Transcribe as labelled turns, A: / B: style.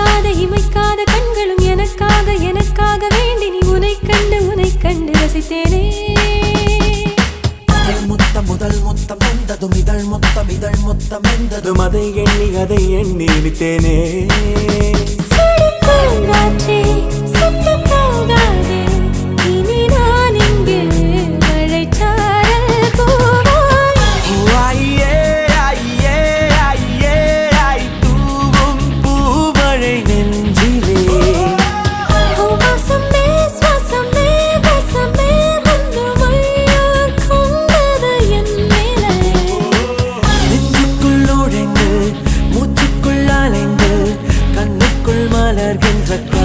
A: இமைக்காத இமைக்காத கண்களும் எனக்காக எனக்காக வேண்டி நீ உனை கண்டு உனை கண்டு ரசித்தேனே.
B: முதல் முத்தம் முதல் முத்தம் வந்ததும் இதழ் மொத்தம் இதழ் மொத்தம் வெந்ததும்
C: அதை எண்ணி அதை எண்ணி நித்தேனே
A: மலர்கின்ற